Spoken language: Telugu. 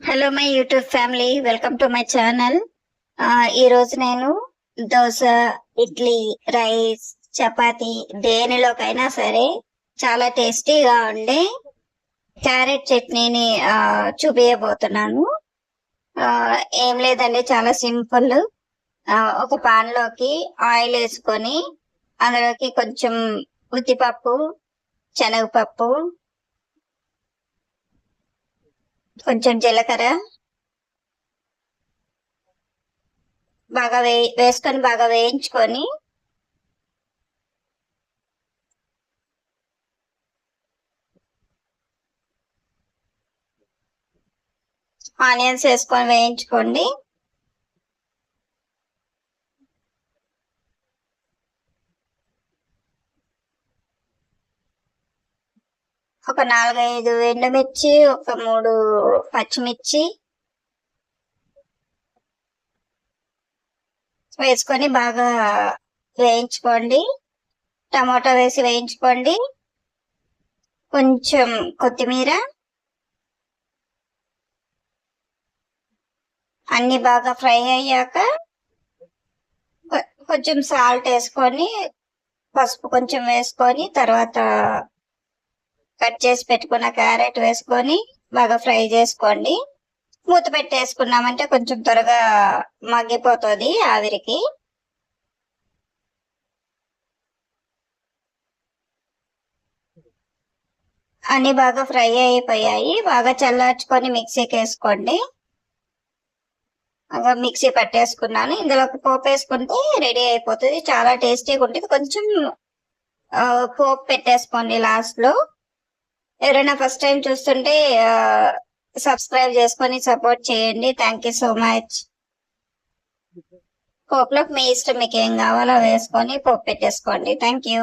Hello my YouTube family welcome to my channel ఈ రోజు నేను దోశ ఇడ్లీ రైస్ చపాతి దేనిలోకైనా సరే చాలా టేస్టీగా ఉండే క్యారెట్ చట్నీని చూపించబోతున్నాను ఏం లేదండి చాలా సింపుల్. ఒక పాన్లోకి ఆయిల్ వేసుకొని అందులోకి కొంచెం ఉద్దిపప్పు శనగపప్పు కొంచెం జీలకర్ర. బాగా వే వేసుకొని బాగా వేయించుకొని ఆనియన్స్ వేసుకొని వేయించుకోండి. ఒక నాలుగైదు ఎండుమిర్చి ఒక మూడు పచ్చిమిర్చి వేసుకొని బాగా వేయించుకోండి. టమాటా వేసి వేయించుకోండి. కొంచెం కొత్తిమీర. అన్ని బాగా ఫ్రై అయ్యాక కొ- కొంచెం సాల్ట్ వేసుకొని పసుపు కొంచెం వేసుకొని తర్వాత కట్ చేసి పెట్టుకున్న క్యారెట్ వేసుకొని బాగా ఫ్రై చేసుకోండి. మూత పెట్టేసుకున్నామంటే కొంచెం త్వరగా మగ్గిపోతుంది ఆవిరికి. అన్ని బాగా ఫ్రై అయిపోయాయి. బాగా చల్లార్చుకొని మిక్సీకి వేసుకోండి. బాగా మిక్సీ పట్టేసుకున్నాను. ఇందులో పోపు వేసుకుంటే రెడీ అయిపోతుంది. చాలా టేస్టీగా ఉంటుంది. కొంచెం పోపు పెట్టేసుకోండి లాస్ట్లో ఎవరైనా ఫస్ట్ టైం చూస్తుంటే సబ్స్క్రైబ్ చేసుకొని సపోర్ట్ చేయండి. థ్యాంక్ యూ సో మచ్ పోపులోకి మీ ఇష్టం మీకు ఏం కావాలో వేసుకొని పోపు పెట్టేసుకోండి. Thank you